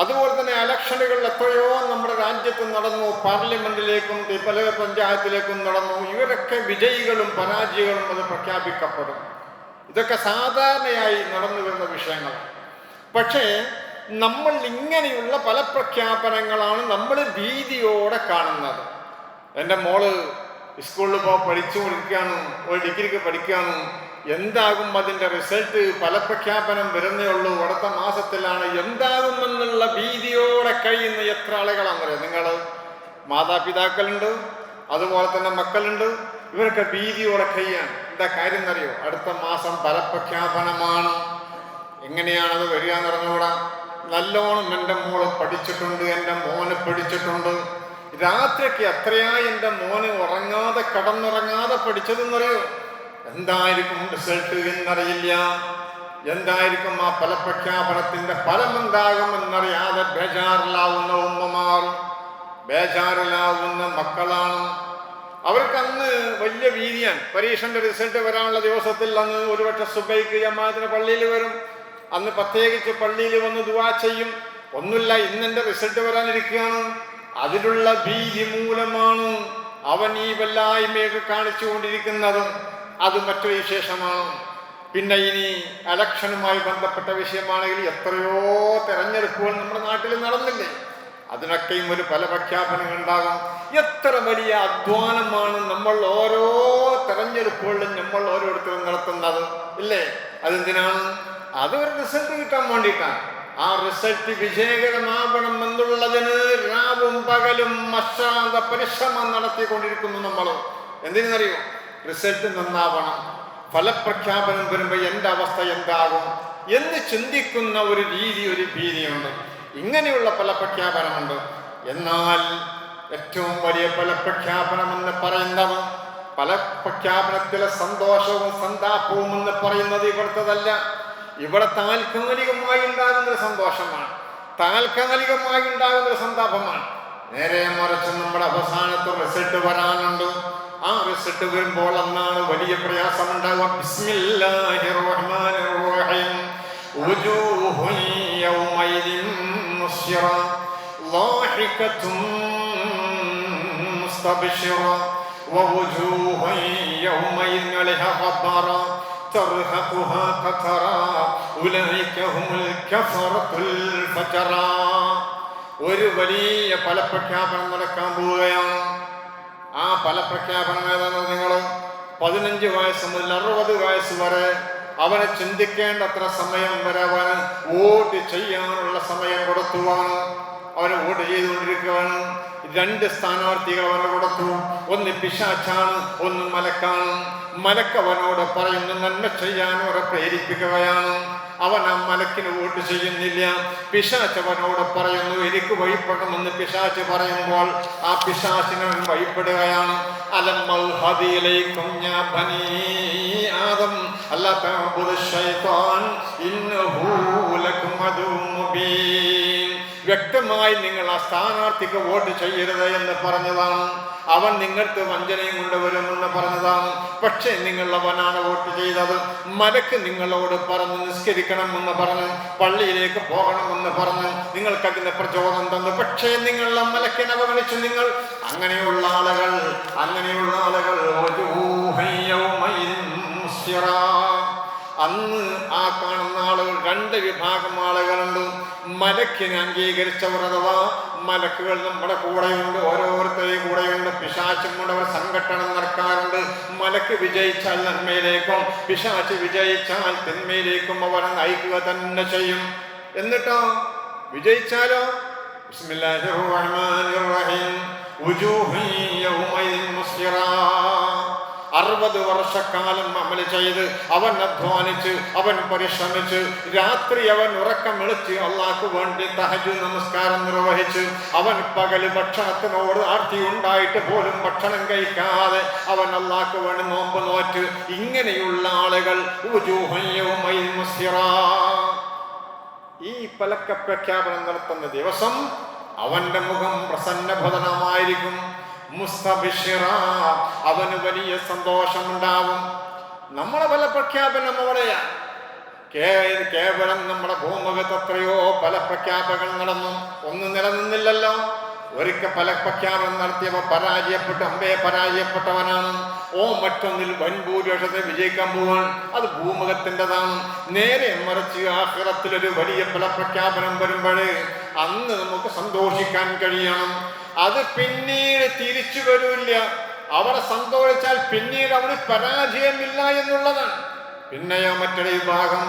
അതുപോലെ തന്നെ ഇലക്ഷനുകൾ എത്രയോ നമ്മുടെ രാജ്യത്ത് നടന്നു പാർലമെന്റിലേക്കും പല പഞ്ചായത്തിലേക്കും നടന്നു. ഇവരൊക്കെ വിജയികളും പരാജയങ്ങളും അത് പ്രഖ്യാപിക്കപ്പെടും. ഇതൊക്കെ സാധാരണയായി നടന്നു വരുന്ന വിഷയങ്ങൾ പക്ഷേ നമ്മൾ ഇങ്ങനെയുള്ള പല പ്രഖ്യാപനങ്ങളാണ് നമ്മൾ ഭീതിയോടെ കാണുന്നത്. എന്റെ മോൾ സ്കൂളിൽ പോ പഠിച്ചു പഠിച്ചുകൊണ്ടിരിക്കുകയാണ് ഒരു ഡിഗ്രിക്ക് പഠിക്കുകയാണ്. എന്താകും അതിന്റെ റിസൾട്ട് പല പ്രഖ്യാപനം വരുന്നേ ഉള്ളൂ. അടുത്ത മാസത്തിലാണ് എന്താകുമെന്നുള്ള ഭീതിയോടെ കഴിയുന്ന എത്ര ആളുകളാണെന്നറിയോ നിങ്ങൾ മാതാപിതാക്കളുണ്ട് അതുപോലെ തന്നെ മക്കളുണ്ട്. ഇവരൊക്കെ ഭീതിയോടെ കഴിയാൻ എന്താ കാര്യം എന്നറിയോ? അടുത്ത മാസം ഫലപ്രഖ്യാപനമാണ് എങ്ങനെയാണത് വരിക എന്ന് പറഞ്ഞുകൂടാ നല്ലോണം എന്റെ മോൾ പഠിച്ചിട്ടുണ്ട് എന്റെ മോന് പഠിച്ചിട്ടുണ്ട്. രാത്രിക്ക് എത്രയായി എന്റെ മോന് ഉറങ്ങാതെ കടന്നുറങ്ങാതെ പഠിച്ചതെന്നറിയോ? എന്തായിരിക്കും റിസൾട്ട് എന്നറിയില്ല. എന്തായിരിക്കും ആ ഫലപ്രഖ്യാപനത്തിന്റെ ഫലം എന്താകും എന്നറിയാതെ ബേജാറിലാവുന്ന ഉമ്മമാർ ബേജാറിലാവുന്ന മക്കളാണ്. അവർക്ക് അന്ന് വലിയ വീതിയാണ് പരീക്ഷന്റെ റിസൾട്ട് വരാനുള്ള ദിവസത്തിൽ അന്ന് ഒരുപക്ഷെ സുബൈക്ക് ജമാഅത്തിന് പള്ളിയിൽ വരും. അന്ന് പ്രത്യേകിച്ച് പള്ളിയിൽ വന്ന് ദുവാ ചെയ്യും. ഒന്നുമില്ല ഇന്നെന്റെ റിസൾട്ട് വരാനിരിക്കുകയാണ്. അതിലുള്ള ഭീതി മൂലമാണ് അവൻ ഈ വല്ലായ്മയൊക്കെ കാണിച്ചുകൊണ്ടിരിക്കുന്നത്. അത് മറ്റൊരു വിശേഷമാണ്. പിന്നെ ഇനി എലക്ഷനുമായി ബന്ധപ്പെട്ട വിഷയമാണെങ്കിൽ എത്രയോ തെരഞ്ഞെടുപ്പുകൾ നമ്മുടെ നാട്ടിൽ നടന്നില്ലേ? അതിനൊക്കെയും ഒരു പല പ്രഖ്യാപനങ്ങൾ ഉണ്ടാകും. എത്ര വലിയ അധ്വാനമാണ് നമ്മൾ ഓരോ തെരഞ്ഞെടുപ്പുകളിലും നമ്മൾ ഓരോരുത്തരും നടത്തുന്നത് ഇല്ലേ? അതെന്തിനാണ്? അത് ഒരു റിസൾട്ട് കിട്ടാൻ വേണ്ടിയിട്ടാണ്. ആ റിസൾട്ട് വിജയകരമാകണം എന്നുള്ളതിന് രാവും പകലും അശ്രാന്ത പരിശ്രമം നടത്തിക്കൊണ്ടിരിക്കുന്നു നമ്മൾ. എന്തിനറിയോ റിസൾട്ട് നന്നാവണം. ഫലപ്രഖ്യാപനം വരുമ്പോൾ എന്റെ അവസ്ഥ എന്താകും എന്ന് ചിന്തിക്കുന്ന ഒരു രീതി ഒരു ഭീതിയുണ്ട്. ഇങ്ങനെയുള്ള ഫലപ്രഖ്യാപനമുണ്ട്. എന്നാൽ ഏറ്റവും വലിയ ഫലപ്രഖ്യാപനം എന്ന് പറയുന്നത് ഫലപ്രഖ്യാപനത്തിലെ സന്തോഷവും സന്താപവും എന്ന് പറയുന്നത് ഇവിടുത്തതല്ല. ഇവിടെ താൽക്കാലികമായി ഉണ്ടാകുന്ന സന്തോഷമാണ്. താൽക്കാലികമായി ഉണ്ടാകുന്ന സന്താപമാണ്. നേരെ മറിച്ച് നമ്മുടെ അവസാനത്തെ റിസൾട്ട് വരാനുണ്ട്. ആ റിസൾട്ട് വരുമ്പോൾ അന്നാണ് വലിയ പ്രയാസം ഉണ്ടാവുക ബിസ്മില്ലാഹിർ റഹ്മാനിർ റഹീം وجوه يومئذ مسرة ضاحكة مستبشرة ووجوه يومئذ عليها غبرة ترهقها قترا أولئك هم الكفرة الفجرة ഒരു വലിയ ഫലപ്രഖ്യാപനം നടക്കാൻ പോവുകയാണ് ആ ഫലപ്രഖ്യാപനം ഏതാണ് നിങ്ങൾ പതിനഞ്ച് വയസ്സ് മുതൽ അറുപത് വയസ്സ് വരെ അവനെ ചിന്തിക്കേണ്ടത്ര സമയം വരെ അവന് വോട്ട് ചെയ്യാനുള്ള സമയം കൊടുത്തുവാണ്. അവന് വോട്ട് ചെയ്തുകൊണ്ടിരിക്കുകയാണ്. രണ്ട് സ്ഥാനാർത്ഥികൾ അവന് കൊടുത്തു. ഒന്ന് പിശാച്ചാണ് ഒന്ന് മലക്കാണ്. മലക്കവനോട് പറയുന്നു നന്മ ചെയ്യാൻ അവരെ പ്രേരിപ്പിക്കുകയാണ്. അവൻ ആ മലക്കിന് വോട്ട് ചെയ്യുന്നില്ല. പിശാച്ച് അവനോട് പറയുന്നു എനിക്ക് വഴിപ്പെടണമെന്ന് പിശാച്ച് പറയുമ്പോൾ ആ പിശാച്ചിന് അവൻ വഴിപ്പെടുകയാണ് അല്ലാ വ്യക്തമായി നിങ്ങൾ ആ സ്ഥാനാർത്ഥിക്ക് വോട്ട് ചെയ്യരുത് എന്ന് പറഞ്ഞതാണ്. അവൻ നിങ്ങൾക്ക് വഞ്ചനയും കൊണ്ടുവരുമെന്ന് പറഞ്ഞതാണ്. പക്ഷേ നിങ്ങൾ അവനാണ് വോട്ട് ചെയ്തത്. മലക്ക് നിങ്ങളോട് പറഞ്ഞ് നിസ്കരിക്കണം എന്ന് പറഞ്ഞ് പള്ളിയിലേക്ക് പോകണമെന്ന് പറഞ്ഞ് നിങ്ങൾക്ക് അതിന്റെ പ്രചോദനം തന്നു. പക്ഷേ നിങ്ങൾ മലക്കിനെ അവഗണിച്ച്. നിങ്ങൾ അങ്ങനെയുള്ള ആളുകൾ അങ്ങനെയുള്ള ആളുകൾ ഒരു യൗമഇദിൻ രണ്ട് വിഭാഗം ആളുകളുണ്ട്. മലക്കിനെ അംഗീകരിച്ചവർ അഥവാ മലക്കുകൾ നമ്മുടെ കൂടെയുണ്ട് ഓരോരുത്തരെയും കൂടെയുണ്ട്. പിശാച്ചും കൂടെ അവർ സംഘട്ടനം നടക്കാറുണ്ട്. മലക്ക് വിജയിച്ചാൽ നന്മയിലേക്കും പിശാച്ച് വിജയിച്ചാൽ തിന്മയിലേക്കും അവർ നയിക്കുക തന്നെ ചെയ്യും. എന്നിട്ടോ? വിജയിച്ചാലോ? ബിസ്മില്ലാഹിർ റഹ്മാനിർ റഹീം. വുജൂഹുൻ യൗമഇദിൻ മുസ്ഫിറാ. അറുപത് വർഷക്കാലം അമൽ ചെയ്ത് അവൻ അധ്വാനിച്ച് അവൻ പരിശ്രമിച്ച് രാത്രി അവൻ ഉറക്കം വിളിച്ച് അള്ളാഹ്ക്ക് വേണ്ടി തഹജ് നമസ്കാരം നിർവഹിച്ച് അവൻ പകൽ ഭക്ഷണത്തിനോട് ആർത്തി ഉണ്ടായിട്ട് പോലും ഭക്ഷണം കഴിക്കാതെ അവൻ അള്ളാഹ്ക്ക് വേണ്ടി നോമ്പ് നോറ്റ് ഇങ്ങനെയുള്ള ആളുകൾ. ഈ പലക്ക പ്രഖ്യാപനം നടത്തുന്ന ദിവസം അവന്റെ മുഖം പ്രസന്നഭദനമായിരിക്കും അവന് വലിയ സന്തോഷമുണ്ടാവും. നമ്മളെ പല പ്രഖ്യാപനം അവിടെയാണ് കേവലം നമ്മുടെ ഭൂമുഖത്ത് എത്രയോ പല പ്രഖ്യാപനങ്ങൾ നടന്നു. ഒന്നും നിലനിന്നില്ലല്ലോ. ഒരിക്കൽ പല പ്രഖ്യാപനം നടത്തിയവ പരാജയപ്പെട്ട അമ്പയെ പരാജയപ്പെട്ടവനാണ്. ഓ മറ്റൊന്നിൽ വൻഭൂരിഷത്തെ വിജയിക്കാൻ പോവാൻ അത് ഭൂമുഖത്തിന്റെതാണ്. നേരെ മറിച്ച് ആഹ്റത്തിലൊരു വലിയ പല പ്രഖ്യാപനം വരുമ്പോഴേ അന്ന് നമുക്ക് സന്തോഷിക്കാൻ കഴിയണം. അത് പിന്നീട് തിരിച്ചു വരൂല്ല അവിടെ സന്തോഷിച്ചാൽ പിന്നീട് അവിടെ പരാജയമില്ല എന്നുള്ളതാണ് പിന്നെയോ മറ്റൊരു വിഭാഗം.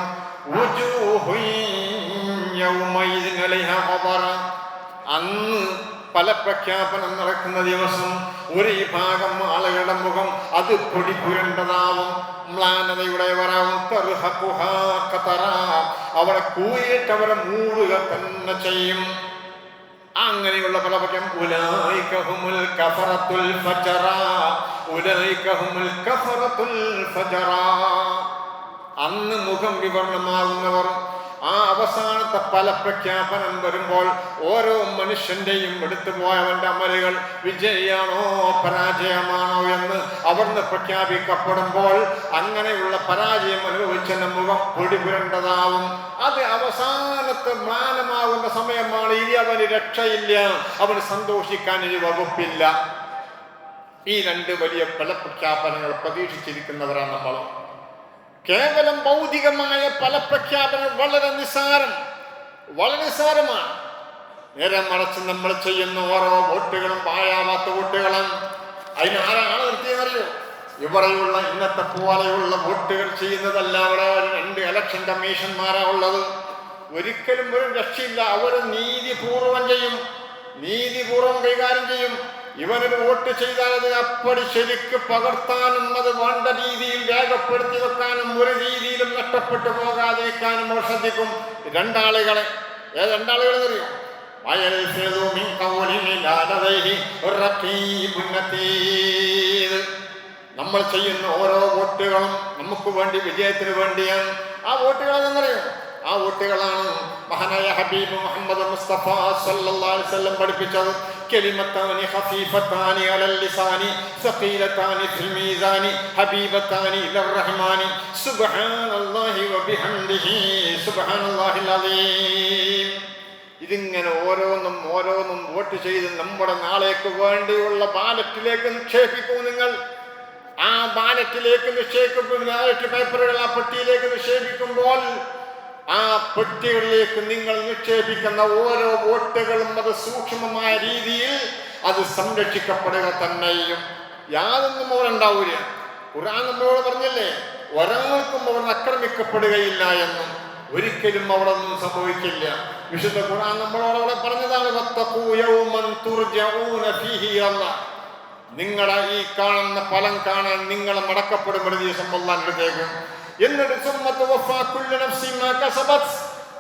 അന്ന് പല പ്രഖ്യാപനം നടക്കുന്ന ദിവസം ഒരു വിഭാഗം ആളുകളുടെ മുഖം അത് പൊടി പുരണ്ടതാവും മ്ലാനതയുടേവരാവും ഖതറ. അവിടെ കൂയിട്ടവരെ മൂടുക തന്നെ ചെയ്യും അങ്ങനെയുള്ള പലപക്ഷം ഉലായിക്കഹുമുൽ കഫറത്തുൽ കഫറത്തുൽ അന്ന് മുഖം വിവരണമാകുന്നവർ ആ അവസാനത്തെ പല പ്രഖ്യാപനം വരുമ്പോൾ ഓരോ മനുഷ്യന്റെയും എടുത്തു പോയവന്റെ അമലുകൾ വിജയമാണോ പരാജയമാണോ എന്ന് അവർന്ന് പ്രഖ്യാപിക്കപ്പെടുമ്പോൾ അങ്ങനെയുള്ള പരാജയം അനുഭവിച്ചെന്ന മുഖം പൊടിപുരണ്ടതാവും. അത് അവസാനത്തെ മാനമാകുന്ന സമയമാണ്. ഇനി അവന് രക്ഷയില്ല. അവൻ സന്തോഷിക്കാൻ ഇനി വകുപ്പില്ല. ഈ രണ്ട് വലിയ പല പ്രഖ്യാപനങ്ങൾ പ്രതീക്ഷിച്ചിരിക്കുന്നവരാണ് നമ്മൾ. കേവലം ഭൗതികമായ പല പ്രഖ്യാപനം വളരെ നിസ്സാരം വളരെ നിസ്സാരമാണ്. നേരെ മറിച്ച് നമ്മൾ ചെയ്യുന്ന ഓരോ വോട്ടുകളും പായാവാത്ത വോട്ടുകളും അതിന് ആരാണ് നിർത്തിയെന്നറിയോ ഇവിടെയുള്ള ഇന്നത്തെ പോലെയുള്ള വോട്ടുകൾ ചെയ്യുന്നതല്ല അവിടെ രണ്ട് ഇലക്ഷൻ കമ്മീഷന്മാരാ ഉള്ളത്. ഒരിക്കലും ഒരു രക്ഷയില്ല. അവർ നീതിപൂർവം ചെയ്യും. നീതിപൂർവം കൈകാര്യം ചെയ്യും. ഇവനൊരു വോട്ട് ചെയ്താൽ അത് അപ്പടി ശരിക്ക് പകർത്താനും അത് വേണ്ട രീതിയിൽ രേഖപ്പെടുത്തി വെക്കാനും ഒരു രീതിയിലും നഷ്ടപ്പെട്ടു പോകാതിരിക്കാനും അവർ ശ്രദ്ധിക്കും. രണ്ടാളുകളെ ഏത് രണ്ടാളുകളെ അറിയോ. നമ്മൾ ചെയ്യുന്ന ഓരോ വോട്ടുകളും നമുക്ക് വേണ്ടി വിജയത്തിന് വേണ്ടിയാണ്. ആ വോട്ടുകൾ എന്നറിയാം ആ വോട്ടുകളാണ് മഹാനായ ഹബീബ് മുഹമ്മദ് മുസ്തഫ സല്ലല്ലാഹു അലൈഹി വസല്ലം പഠിപ്പിച്ചത്. കലിമത്താനി على اللسان ثقيلتان في الميزان حبيبتان للرحمن. سبحان الله وبحمده سبحان الله العظيم. ഇതിങ്ങനെ ഓരോന്നും ഓരോന്നും വോട്ട് ചെയ്ത് നമ്മുടെ നാളേക്ക് വേണ്ടിയുള്ള ബാലറ്റിലേക്ക് നിക്ഷേപിക്കൂ നിങ്ങൾ. ആ ബാലറ്റിലേക്ക് നിക്ഷേപിക്കുമ്പോൾ ബാലറ്റ് പേപ്പറുകൾ ആ പെട്ടിയിലേക്ക് നിക്ഷേപിക്കുമ്പോൾ ആ പെട്ടികളിലേക്ക് നിങ്ങൾ നിക്ഷേപിക്കുന്ന ഓരോ വോട്ടുകളും അത് സൂക്ഷ്മമായ രീതിയിൽ അത് സംരക്ഷിക്കപ്പെടുക തന്നെയും. യാതൊന്നും അവർ ഉണ്ടാവില്ല ഖുർആൻ നമ്മളോട് പറഞ്ഞില്ലേ ഒരാൾക്കും അവർ ആക്രമിക്കപ്പെടുകയില്ല എന്നും. ഒരിക്കലും അവിടെ ഒന്നും സംഭവിക്കില്ല. വിശുദ്ധ ഖുർആൻ നമ്മളോട് അവിടെ പറഞ്ഞതാണ് നിങ്ങളുടെ തുർജഊന ഫീഹി ഇലല്ലാഹ്." നിങ്ങളെ ഈ കാണുന്ന ഫലം കാണാൻ നിങ്ങൾ മടക്കപ്പെടും ഒരു ദിവസം എന്നിട്ട്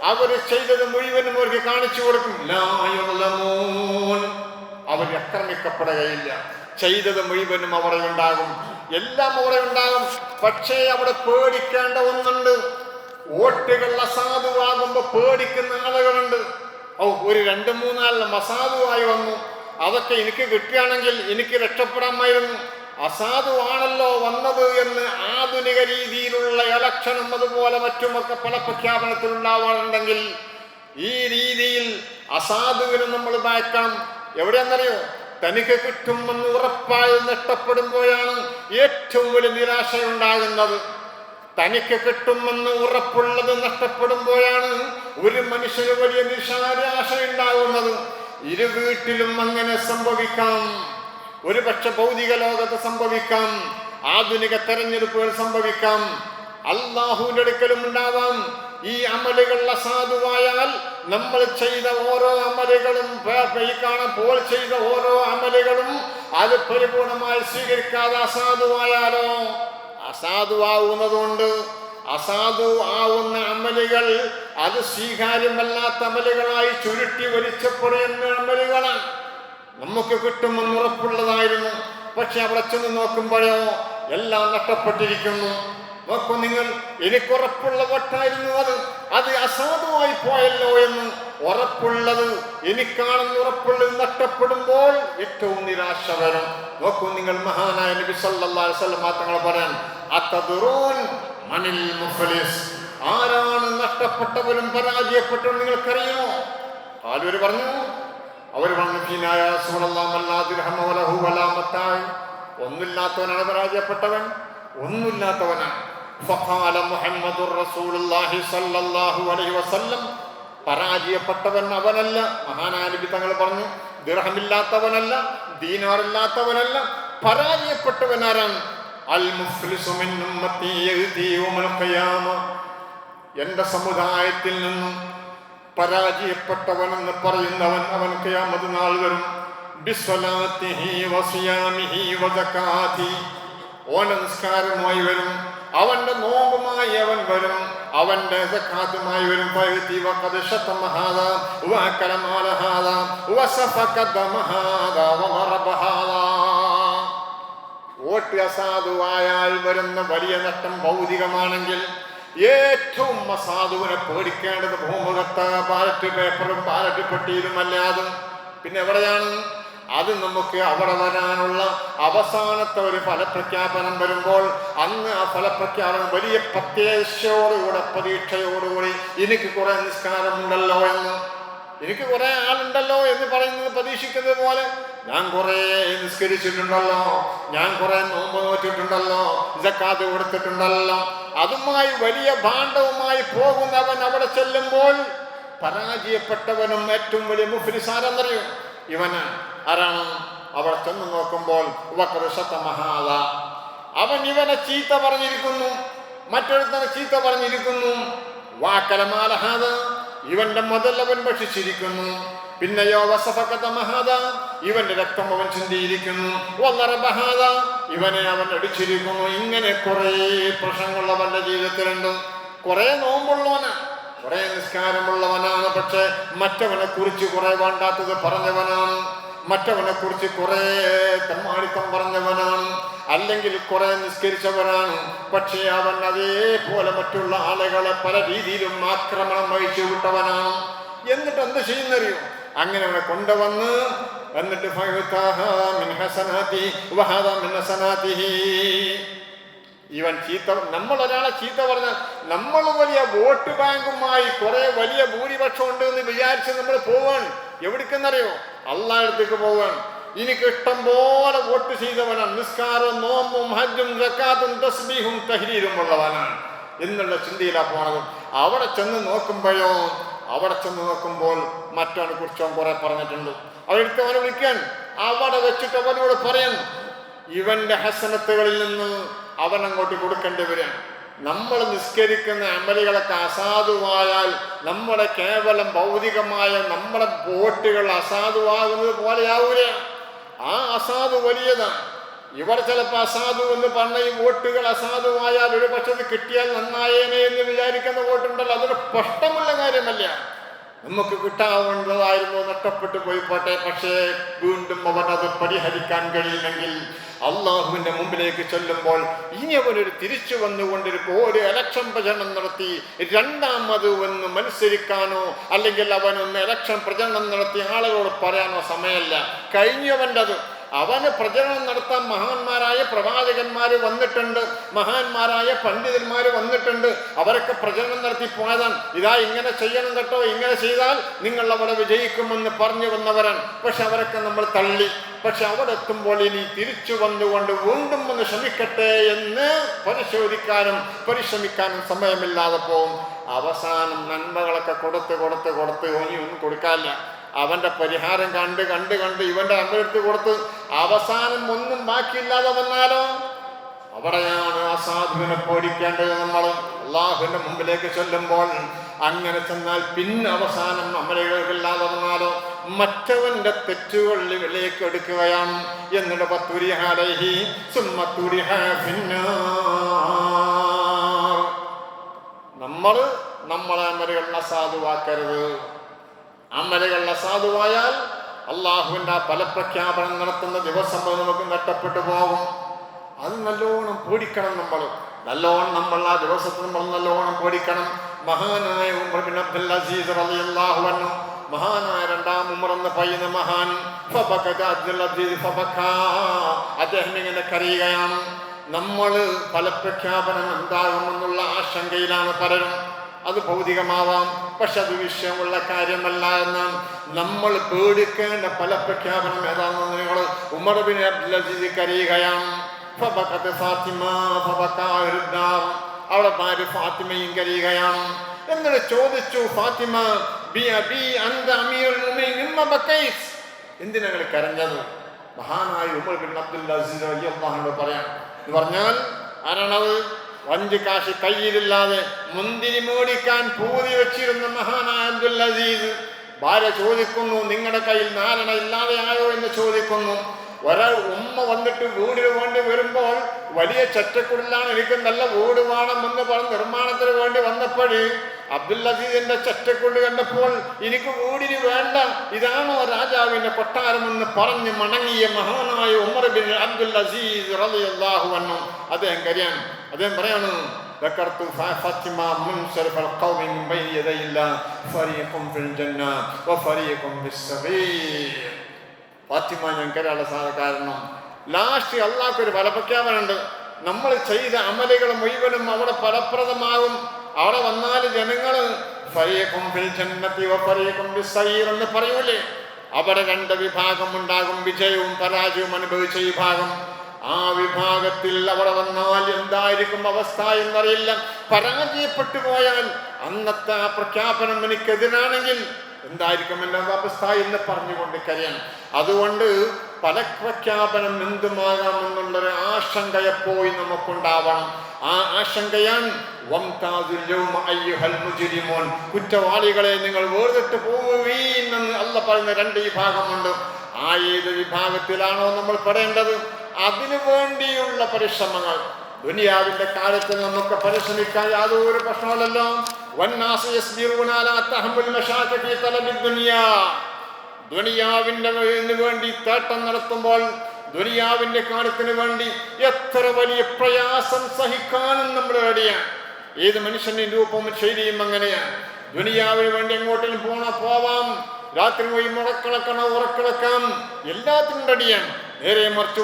അവർ ചെയ്തത് മുഴുവനും അവർക്ക് കാണിച്ചു കൊടുക്കും. അവർ ആക്രമിക്കപ്പെടുകയില്ല. ചെയ്തത് മുഴുവനും അവിടെ ഉണ്ടാകും. എല്ലാം അവിടെ ഉണ്ടാകും. പക്ഷേ അവിടെ പേടിക്കേണ്ട ഒന്നുണ്ട്. വോട്ടുകൾ അസാധുവാകുമ്പോ പേടിക്കുന്ന ആളുകളുണ്ട്. ഓ ഒരു രണ്ട് മൂന്നാലെണ്ണം അസാധുവായി വന്നു. അതൊക്കെ എനിക്ക് കിട്ടുകയാണെങ്കിൽ എനിക്ക് രക്ഷപ്പെടാമായിരുന്നു. അസാധുവാണല്ലോ വന്നത് എന്ന് ആധുനിക രീതിയിലുള്ള ഇലക്ഷനും അതുപോലെ മറ്റുമൊക്കെ പല പ്രഖ്യാപനത്തിൽ ഉണ്ടാവാറുണ്ടെങ്കിൽ ഈ രീതിയിൽ അസാധുവിനെ നമ്മൾ ഭയക്കണം എവിടെയാണെന്നറിയോ തനിക്ക് കിട്ടുമെന്ന് ഉറപ്പായി നഷ്ടപ്പെടുമ്പോഴാണ് ഏറ്റവും വലിയ നിരാശയുണ്ടാകുന്നത്. തനിക്ക് കിട്ടുമെന്ന് ഉറപ്പുള്ളത് നഷ്ടപ്പെടുമ്പോഴാണ് ഒരു മനുഷ്യന് വലിയ നിരാശ ഉണ്ടാകുന്നത് ഇരു വീട്ടിലും അങ്ങനെ സംഭവിക്കാം. ഒരു പക്ഷെ ഭൗതിക ലോകത്ത് സംഭവിക്കാം. ആധുനിക തെരഞ്ഞെടുപ്പുകൾ സംഭവിക്കാം. അള്ളാഹുവിന്റെ അടുക്കലും ഉണ്ടാവാം. ഈ അമലുകൾ അസാധുവായാൽ നമ്മൾ ചെയ്ത ഓരോ അമലുകളും പോൽ ചെയ്ത ഓരോ അമലുകളും അത് പരിപൂർണമായി സ്വീകരിക്കാതെ അസാധുവായാലോ? അസാധുവാകുന്നതുകൊണ്ട് അസാധു ആവുന്ന അമലുകൾ അത് സ്വീകാര്യമല്ലാത്ത അമലുകളായി ചുരുട്ടി വലിച്ചപ്പെടുന്ന അമലുകളാണ് നമുക്ക് കിട്ടുമെന്ന് ഉറപ്പുള്ളതായിരുന്നു. പക്ഷെ അവിടെ ചെന്ന് നോക്കുമ്പോഴോ എല്ലാം നഷ്ടപ്പെട്ടിരിക്കുന്നു. നോക്കൂ നിങ്ങൾ എനിക്കുറപ്പുള്ള വട്ടായിരുന്നു അത്. അത് അസാധുവായി പോയല്ലോ എന്ന് ഉറപ്പുള്ളത് എനിക്കാണെന്ന് ഉറപ്പുള്ളത് നഷ്ടപ്പെടുമ്പോൾ ഏറ്റവും നിരാശ വരും. നോക്കൂ നിങ്ങൾ മഹാനായ നബി സല്ലല്ലാഹു അലൈഹി പറയാൻ മനിൽ മുഫലിസ്. ആരാണ് നഷ്ടപ്പെട്ടവരും പരാജയപ്പെട്ടവരും നിങ്ങൾക്കറിയുമോ? ആലൂര് പറഞ്ഞു അവർ. ഒന്നുമില്ലാത്തവനാണ് പരാജയപ്പെട്ടവൻ ഒന്നുമില്ലാത്തവനാണ് പരാജയപ്പെട്ടവൻ അവനല്ല. മഹാനാലിബി തങ്ങൾ പറഞ്ഞു ദിർഹമില്ലാത്തവനല്ല ദീനാറില്ലാത്തവനല്ല പരാജയപ്പെട്ടവൻ ആരാണ്? സമുദായത്തിൽ നിന്നും പരാജയപ്പെട്ടവനെന്ന് പറയുന്നവൻ അവൻ കയാമത് നാൾ വരും. ബിസ്വലാത്തിഹി വസിയാമിഹി വസകാതി. ഓന നിസ്കാരമായി വരും. അവന്റെ നോമ്പുമായി അവൻ വരും. അവന്റെ സക്കാത്തുമായി വരും. ഹാദാ വോട്ട് അസാധുവായാൽ വരുന്ന വലിയ നഷ്ടം ഭൗതികമാണെങ്കിൽ ഏറ്റവും സാധുവിനെ പേടിക്കേണ്ടത് ഭൂമുഖത്ത് ബാലറ്റ് പേപ്പറും ബാലറ്റ് പെട്ടിയിലും അല്ലാതും പിന്നെ എവിടെയാണ്? അത് നമുക്ക് അവിടെ വരാനുള്ള അവസാനത്തെ ഒരു ഫലപ്രഖ്യാപനം വരുമ്പോൾ അന്ന് ആ ഫലപ്രഖ്യാപനം വലിയ പ്രത്യാശയോടുകൂടെ പ്രതീക്ഷയോടുകൂടി എനിക്ക് കുറെ നിസ്കാരമുണ്ടല്ലോ എന്ന് എനിക്ക് കുറെ ആളുണ്ടല്ലോ എന്ന് പറയുന്നത് പ്രതീക്ഷിക്കുന്നത് പോലെ ഞാൻ കുറെ നിസ്കരിച്ചിട്ടുണ്ടല്ലോ ഞാൻ കുറെ നോമ്പ് നോറ്റിട്ടുണ്ടല്ലോ ജക്കാത്ത് കൊടുത്തിട്ടുണ്ടല്ലോ. അതുമായി വലിയ ഭാണ്ഡവുമായി പോകുന്നവൻ അവിടെ ചെല്ലുമ്പോൾ പരാജയപ്പെട്ടവനും ഏറ്റവും വലിയ മുഫ്ലിസാരെന്നറിയും ഇവന് ആരാണ്? അവിടെ ചെന്ന് നോക്കുമ്പോൾ മഹാല അവൻ ഇവനെ ചീത്ത പറഞ്ഞിരിക്കുന്നു മറ്റൊരുത്തനെ ചീത്ത പറഞ്ഞിരിക്കുന്നു. വാക്കലമാലഹാദ ഇവന്റെ മുതൽ അവൻ ഭക്ഷിച്ചിരിക്കുന്നു. പിന്നെയോ വസഫക്കത്ത മഹാദ ഇവന്റെ രക്തം അവൻ ചിന്തിയിരിക്കുന്നു. വന്നറ ബഹാദ ഇവനെ അവൻ അടിച്ചിരിക്കുന്നു. ഇങ്ങനെ കുറേ പ്രശ്നങ്ങൾ അവന്റെ ജീവിതത്തിലുണ്ട്. കുറേ നോമ്പുള്ളവനാ കുറേ നിസ്കാരമുള്ളവനാണ്. പക്ഷെ മറ്റവനെ കുറിച്ച് കുറെ വേണ്ടാത്തത് പറഞ്ഞവനാണ്. മറ്റവനെ കുറിച്ച് കുറെ തമ്മാടിത്തം പറഞ്ഞവനാണ്. അല്ലെങ്കിൽ കുറെ നിസ്കരിച്ചവനാണ്. പക്ഷേ അവൻ അതേപോലെ മറ്റുള്ള ആളുകളെ പല രീതിയിലും ആക്രമണം വഹിച്ചു വിട്ടവനാണ്. എന്നിട്ട് എന്ത് ചെയ്യുന്നറിയോ? അങ്ങനെ അവനെ കൊണ്ടുവന്ന് എന്നിട്ട് ഇവൻ ചീത്ത നമ്മൾ ഒരാളെ ചീത്ത പറഞ്ഞാൽ നമ്മൾ വലിയ വോട്ട് ബാങ്കുമായി കുറെ വലിയ ഭൂരിപക്ഷം ഉണ്ട് എന്ന് വിചാരിച്ച് നമ്മൾ പോവാൻ എവിടേക്കെന്നറിയോ? അള്ളാഴത്തേക്ക് പോവാൻ. എനിക്ക് ഇഷ്ടം പോലെ വോട്ട് ചെയ്തവനാണ് നിസ്കാരവും നോമ്പും ഹജ്ജും ജക്കാത്തും തസ്ബീഹും തഹരീരും ഉള്ളവനാണ്. എന്നുള്ള ചിന്തയിലാ പോണതും. അവിടെ ചെന്ന് നോക്കുമ്പോഴോ അവിടെ ചെന്ന് നോക്കുമ്പോൾ മറ്റവനെ കുറിച്ച് കുറെ പറഞ്ഞിട്ടുണ്ട്. അവരെടുത്ത് അവനെ വിളിക്കാൻ. അവിടെ വെച്ചിട്ട് അവനോട് പറയാൻ. ഇവന്റെ ഹസനത്തുകളിൽ നിന്ന് അവൻ അങ്ങോട്ട് കൊടുക്കേണ്ടി വരികയാണ്. നമ്മൾ നിസ്കരിക്കുന്ന അമലുകളൊക്കെ അസാധുവായാൽ നമ്മുടെ കേവലം ഭൗതികമായ നമ്മുടെ ബോട്ടുകൾ അസാധുവാകുന്നത് പോലെയാവൂല. ആ അസാധു വലിയതാണ് ഇവർ ചിലപ്പോൾ അസാധു എന്ന് പറഞ്ഞ ഈ വോട്ടുകൾ അസാധുവായാൽ ഒരു പക്ഷത് കിട്ടിയാൽ നന്നായേനെ എന്ന് വിചാരിക്കുന്ന വോട്ടുണ്ടല്ലോ. അതൊരു പ്രശ്നമുള്ള കാര്യമല്ല. നമുക്ക് കിട്ടാവേണ്ടതായിരുന്നു നഷ്ടപ്പെട്ടു പോയി പോട്ടെ. പക്ഷേ വീണ്ടും അവർ അത് പരിഹരിക്കാൻ കഴിയില്ലെങ്കിൽ അള്ളാഹുവിന്റെ മുമ്പിലേക്ക് ചൊല്ലുമ്പോൾ ഇനി അവനൊരു തിരിച്ചു വന്നുകൊണ്ടൊരു ഒരു എലക്ഷൻ പ്രചരണം നടത്തി രണ്ടാമത് ഒന്ന് മത്സരിക്കാനോ അല്ലെങ്കിൽ അവനൊന്ന് എലക്ഷൻ പ്രചരണം നടത്തി ആളുകളോട് പറയാനോ സമയമല്ല. കഴിഞ്ഞവന്റെ അത് അവന് പ്രചരണം നടത്താൻ മഹാന്മാരായ പ്രവാചകന്മാർ വന്നിട്ടുണ്ട് മഹാന്മാരായ പണ്ഡിതന്മാർ വന്നിട്ടുണ്ട്. അവരൊക്കെ പ്രചരണം നടത്തി പോയതാണ്. ഇതാ ഇങ്ങനെ ചെയ്യണം കേട്ടോ ഇങ്ങനെ ചെയ്താൽ നിങ്ങൾ അവിടെ വിജയിക്കുമെന്ന് പറഞ്ഞു വന്നവരാണ്. പക്ഷെ അവരൊക്കെ നമ്മൾ തള്ളി. പക്ഷെ അവിടെ എത്തുമ്പോൾ ഇനി തിരിച്ചു വന്നുകൊണ്ട് വീണ്ടും ഒന്ന് ശ്രമിക്കട്ടെ എന്ന് പരിശോധിക്കാനും പരിശ്രമിക്കാനും സമയമില്ലാതെ പോകും. അവസാനം നന്മകളൊക്കെ കൊടുത്ത് കൊടുത്ത് കൊടുത്ത് ഒന്നും കൊടുക്കാനില്ല. അവന്റെ പരിഹാരം കണ്ട് കണ്ട് കണ്ട് ഇവന്റെ അമ്പെടുത്ത് കൊടുത്ത് അവസാനം ഒന്നും ബാക്കിയില്ലാതെ വന്നാലോ? അവിടെയാണ് അസാധുവിനെ പേടിക്കേണ്ടത് നമ്മൾ. അള്ളാഹുവിന്റെ മുമ്പിലേക്ക് ചൊല്ലുമ്പോൾ അങ്ങനെ ചെന്നാൽ പിന്നെ അവസാനം അമലുകളില്ലാതെ വന്നാലോ? മറ്റവന്റെ തെറ്റുകളിലേക്ക് എടുക്കുകയാണ്. എന്നിട്ട് പത്തുരിഹാലി സുമ്മത്തുരിഹ നമ്മൾ നമ്മളെ അമലുകൾ അസാധുവാക്കരുത് അമലുകൾ അസാധുവായാൽ അള്ളാഹുവിന്റെ ആ ഫലപ്രഖ്യാപനം നടത്തുന്ന ദിവസം നമുക്ക് നഷ്ടപ്പെട്ടു പോകും. അത് നല്ലോണം പേടിക്കണം നമ്മൾ. നല്ലോണം നമ്മൾ ആ ദിവസത്തിൽ നമ്മൾ നല്ലോണം പേടിക്കണം. മഹാനായ ഉമർ ബിൻ അബ്ദുൽ അസീസ് റളിയല്ലാഹു അൻഹു. മഹാനായ രണ്ടാം ഉമർ എന്ന പയ്യുന്ന മഹാൻ അബ്ദുൽ അസീസ് അദ്ദേഹം ഇങ്ങനെ കരയുകയാണ്. നമ്മൾ ഫലപ്രഖ്യാപനം എന്താകുമെന്നുള്ള ആശങ്കയിലാണ് പലരും. അത് ഭൗതികമാവാം. പക്ഷെ അത് വിഷയമുള്ള കാര്യമല്ല എന്ന് നമ്മൾ പേടിക്കേണ്ട പല പ്രഖ്യാപനം ഏതാണെന്ന് നിങ്ങൾ ഉമർ ബിൻ അബ്ദുൽ അസീസ് കരയുകയാണ് അവളെ ഭാര്യ ഫാത്തിമയും കരയുകയാണ് എന്നിട്ട് ചോദിച്ചു ഫാത്തിമ ബി അബി അന്ത അമീർ കരഞ്ഞത്? മഹാനായ ഉമർ ബിൻ അബ്ദുൽ അസീസ് പറയാം എന്ന് പറഞ്ഞാൽ ആരാണത്? അഞ്ച് കാശ് കയ്യിലില്ലാതെ മുന്തിരി മേടിക്കാൻ പൂതി വെച്ചിരുന്ന മഹാനായ അബ്ദുൽ അസീസ്. ഭാര്യ ചോദിക്കുന്നു നിങ്ങളുടെ കയ്യിൽ നാലെണ്ണ ഇല്ലാതെയായോ എന്ന് ചോദിക്കുന്നു. ഒരാൾ ഉമ്മ വന്നിട്ട് വീടിന് വേണ്ടി വരുമ്പോൾ വലിയ ചറ്റക്കുള്ളിലാണ് എനിക്ക് നല്ല വീട് വേണമെന്ന് പറഞ്ഞ് നിർമ്മാണത്തിന് വേണ്ടി വന്നപ്പോൾ അബ്ദുൽ അസീദിന്റെ ചറ്റക്കുള്ളി കണ്ടപ്പോൾ എനിക്ക് വീടിന് വേണ്ട ഇതാണോ രാജാവിന്റെ കൊട്ടാരമെന്ന് പറഞ്ഞ് മണങ്ങിയ മഹാനായ ഉമർ ബിൻ അബ്ദുൽ അസീസ് റളിയല്ലാഹു അൻഹു അദ്ദേഹം കരയാണ് അദ്ദേഹം പറയാണ് ذكرت فاطمة منصرف القوم من بين يدي الله فريق في الجنة وفريق في السبيل ഫാത്തിമ ഞങ്ങൾക്കൊരാളെ കാരണം ലാസ്റ്റ് അള്ളാഹ്ക്കൊരു ഫലപ്രഖ്യാപനമുണ്ട് നമ്മൾ ചെയ്ത അമലുകൾ മുഴുവനും അവിടെ ഫലപ്രദമാകും. അവിടെ വന്നാൽ ജനങ്ങൾ എന്ന് പറയൂലേ. അവിടെ രണ്ട് വിഭാഗം ഉണ്ടാകും വിജയവും പരാജയവും അനുഭവിച്ച വിഭാഗം. ആ വിഭാഗത്തിൽ അവിടെ വന്നാൽ എന്തായിരിക്കും അവസ്ഥ എന്നറിയില്ല. പരാജയപ്പെട്ടു പോയാൽ അന്നത്തെ ആ പ്രഖ്യാപനം എനിക്കെതിരാണെങ്കിൽ എന്തായിരിക്കും എന്റെ അവസ്ഥ എന്ന് പറഞ്ഞുകൊണ്ട് കരയണം. അതുകൊണ്ട് പല പ്രഖ്യാപനം എന്തുമാകാമെന്നുള്ളൊരു ആശങ്ക എപ്പോഴും നമുക്കുണ്ടാവണം. ആ ആശങ്കയാൻ. കുറ്റവാളികളെ നിങ്ങൾ വേർതിട്ട് പോവുകയെന്ന് അല്ല പറയുന്ന രണ്ട് വിഭാഗമുണ്ട്. ആ ഏത് വിഭാഗത്തിലാണോ നമ്മൾ പെടേണ്ടത്? അതിനു വേണ്ടിയുള്ള പരിശ്രമങ്ങൾ. ദുനിയാവിന്റെ കാലത്ത് നമുക്ക് പരിശ്രമിക്കാൻ യാതൊരു പ്രശ്നമല്ലല്ലോ ദുനിയാവിന്റെ വേണ്ടി തേട്ടം നടത്തുമ്പോൾ ദുനിയാവിന്റെ കാലത്തിന് വേണ്ടി എത്ര വലിയ പ്രയാസം സഹിക്കാനും നമ്മൾ റെഡിയാണ്. ഏത് മനുഷ്യന്റെ രൂപവും ശൈലിയും അങ്ങനെയാണ്. ദുനിയാവിന് വേണ്ടി എങ്ങോട്ടും പോണ പോവാം. രാത്രി പോയി മുടക്കിളക്കണം ഉറക്കിളക്കാം. എല്ലാത്തിനും റെഡിയാണ്. നേരെ മറിച്ച്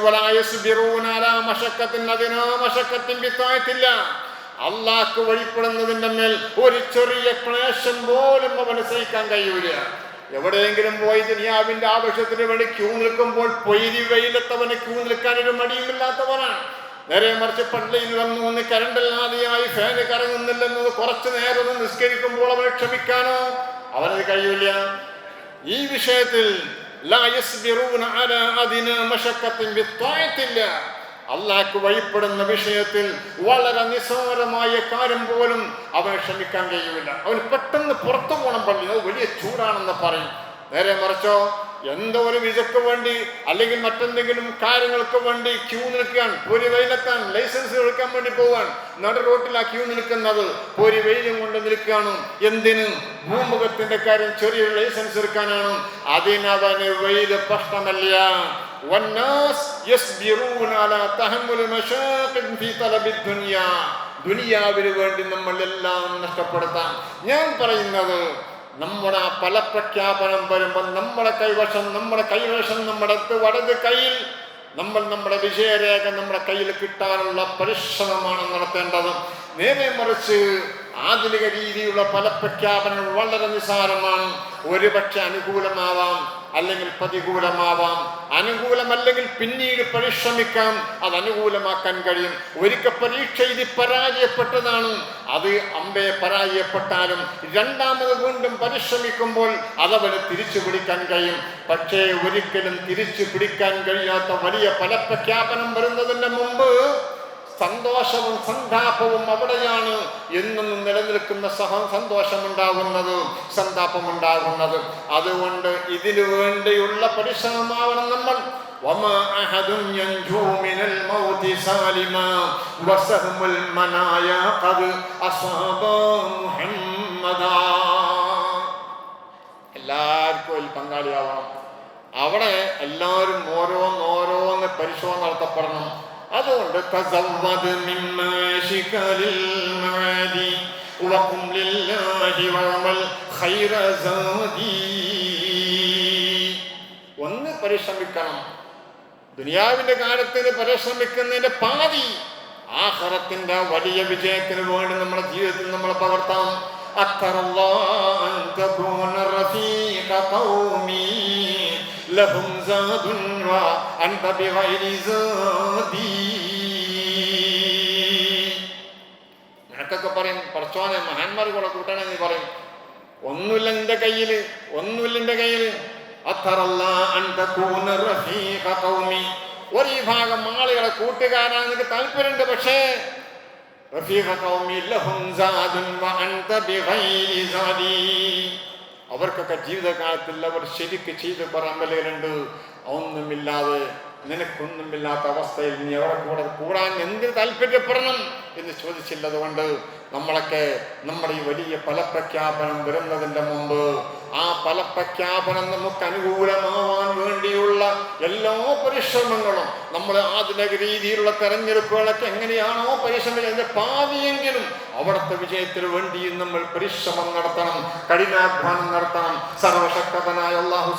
അതിനാ മഷക്കത്തിൻ വിത്തായത്തില്ല അള്ളാഹ്ക്ക് വഴിപ്പെടുന്നതിന്റെ മേൽ ഒരു ചെറിയ ക്ലേശം പോലും അവന് സഹിക്കാൻ കഴിയൂല. എവിടെയെങ്കിലും പോയി ദുനിയാവിന്റെ ആവശ്യത്തിന് വേണ്ടി ക്യൂ നിൽക്കുമ്പോൾ പൊയ്തി വെയിലത്തവന് ക്യൂ നിൽക്കാൻ ഒരു മടിയുമില്ലാത്തവനാണ് നേരെ മറിച്ച് പള്ളിയിൽ വന്നു ഒന്ന് കരണ്ടില്ലാതെയായി ഫാന് കറങ്ങുന്നില്ലെന്നത് കുറച്ചു നേരം ഒന്ന് നിസ്കരിക്കുമ്പോൾ അവനെ ക്ഷമിക്കാനോ? അവനത് കഴിയില്ല ഈ വിഷയത്തിൽ അള്ളാഹ്ക്ക് വഴിപ്പെടുന്ന വിഷയത്തിൽ വളരെ നിസ്സാരമായ കാര്യം പോലും അവന് ക്ഷമിക്കാൻ കഴിയില്ല. അവന് പെട്ടെന്ന് പുറത്തു പോകണം പള്ളി. അത് വലിയ ചൂടാണെന്ന് പറയും. നേരെ മറിച്ചോ എന്തോ ഒരു വിസക്ക് വേണ്ടി അല്ലെങ്കിൽ മറ്റെന്തെങ്കിലും കാര്യങ്ങൾക്ക് വേണ്ടി ക്യൂ നിൽക്കാൻ പൊരി വെയിലെത്താൻ ലൈസൻസ് എടുക്കാൻ വേണ്ടി പോവാൻ നട റോട്ടിലാ ക്യൂ നിൽക്കുന്നത് പൊരി വെയിലും കൊണ്ട് നിൽക്കുകയാണ് എന്തിന് ഭൂമുഖത്തിന്റെ കാര്യം ചെറിയൊരു ലൈസൻസ് എടുക്കാനാണ് അതിനവന് വെയില് പ്രശ്നമല്ല والناس يصبرون على تحمل مشاق في طلب الدنيا ദുനിയാവിന് വേണ്ടി നമ്മൾ എല്ലാം നഷ്ടപ്പെടുത്താം ഞാൻ പറയുന്നത് നമ്മുടെ ആ ഫലപ്രഖ്യാപനം വരുമ്പോൾ നമ്മുടെ കൈവശം നമ്മുടെ കൈവശം നമ്മുടെ വലത് കയ്യിൽ നമ്മൾ നമ്മുടെ വിജയരേഖ നമ്മുടെ കയ്യിൽ കിട്ടാനുള്ള പരിശ്രമമാണ് നടത്തേണ്ടത്. നേരെ മറിച്ച് ആധുനിക രീതിയിലുള്ള ഫലപ്രഖ്യാപനങ്ങൾ വളരെ നിസ്സാരമാണ്. ഒരുപക്ഷെ അനുകൂലമാവാം. അല്ലെങ്കിൽ പ്രതികൂലമാവാം അനുകൂലമല്ലെങ്കിൽ പിന്നീട് പരിശ്രമിക്കാം. അത് അനുകൂലമാക്കാൻ കഴിയും. ഒരിക്കൽ പരീക്ഷ എഴുതി പരാജയപ്പെട്ടതാണ്. അത് അമ്പയെ പരാജയപ്പെട്ടാലും രണ്ടാമത് വീണ്ടും പരിശ്രമിക്കുമ്പോൾ അതവന് തിരിച്ചു പിടിക്കാൻ കഴിയും. പക്ഷേ ഒരിക്കലും തിരിച്ചു പിടിക്കാൻ കഴിയാത്ത വലിയ ഫലപ്രഖ്യാപനം വരുന്നതിന് മുമ്പ് സന്തോഷവും സന്താപവും അവിടെയാണ് എന്നും നിലനിൽക്കുന്ന സഹ സന്തോഷമുണ്ടാകുന്നത് സന്താപമുണ്ടാകുന്നത് അതുകൊണ്ട് ഇതിനു വേണ്ടിയുള്ള പരിശ്രമമാവണം നമ്മൾ وما أحد ينجو من الموت سالما وسهم المنايا قد أصاب محمدا എല്ലാവർക്കും അതിൽ പങ്കാളിയാവണം അവിടെ എല്ലാവരും ഓരോന്നോരോന്ന് പരിശോധന നടത്തപ്പെടണം അതുകൊണ്ട് ഒന്ന് പരിശ്രമിക്കണം. ദുനിയാവിന്റെ കാര്യത്തിന് പരിശ്രമിക്കുന്നതിന്റെ പാതി. ആഹറത്തിന്റെ വലിയ വിജയത്തിന് വേണ്ടി നമ്മുടെ ജീവിതത്തിൽ നമ്മൾ പകർത്താം അത്തറല്ലാ لهم زاد وأنت بغير زادي നിനക്കൊക്കെ പറയും പറച്ചോനെ മഹാന്മാർ കൂടെ കൂട്ടണേ നീ പറയും ഒന്നുമില്ല നിന്റെ കയ്യില് ഒന്നുമില്ല നിന്റെ കയ്യില് അത്തറല്ല അൻതകൂന റഫീഖ ഖൗമി ഒരു വിഭാഗം ആളുകളെ കൂട്ടുകാരാണ് നിനക്ക് താല്പര്യമുണ്ട് പക്ഷേ റഫീഖ ഖൗമി ലഹും സാദുൻ വ അൻത ബിഗൈരി സാദി അവർക്കൊക്കെ ജീവിതകാലത്തിൽ അവർ ശരിക്ക് ചെയ്ത് പറമ്പലുണ്ട് ഒന്നുമില്ലാതെ നിനക്കൊന്നുമില്ലാത്ത അവസ്ഥയിൽ നീ അവരെ കൂടെ കൂടാൻ എന്തിന് താല്പര്യപ്പെടണം എന്ന് ചോദിച്ചില്ലതുകൊണ്ട് നമ്മളൊക്കെ നമ്മുടെ ഈ വലിയ ഫലപ്രഖ്യാപനം വരുന്നതിന്റെ മുമ്പ് ആ ഫലപ്രഖ്യാപനം നമുക്ക് അനുകൂലമാവാൻ വേണ്ടിയുള്ള എല്ലാ പരിശ്രമങ്ങളും നമ്മൾ ആധുനിക രീതിയിലുള്ള തെരഞ്ഞെടുപ്പുകളൊക്കെ എങ്ങനെയാണോ പരിശ്രമം എന്റെ പാതിയെങ്കിലും അവിടുത്തെ വിജയത്തിന് വേണ്ടിയും നമ്മൾ പരിശ്രമം നടത്തണം കഠിനാധ്വാനം നടത്തണം. സർവശക്തനായ അള്ളാഹു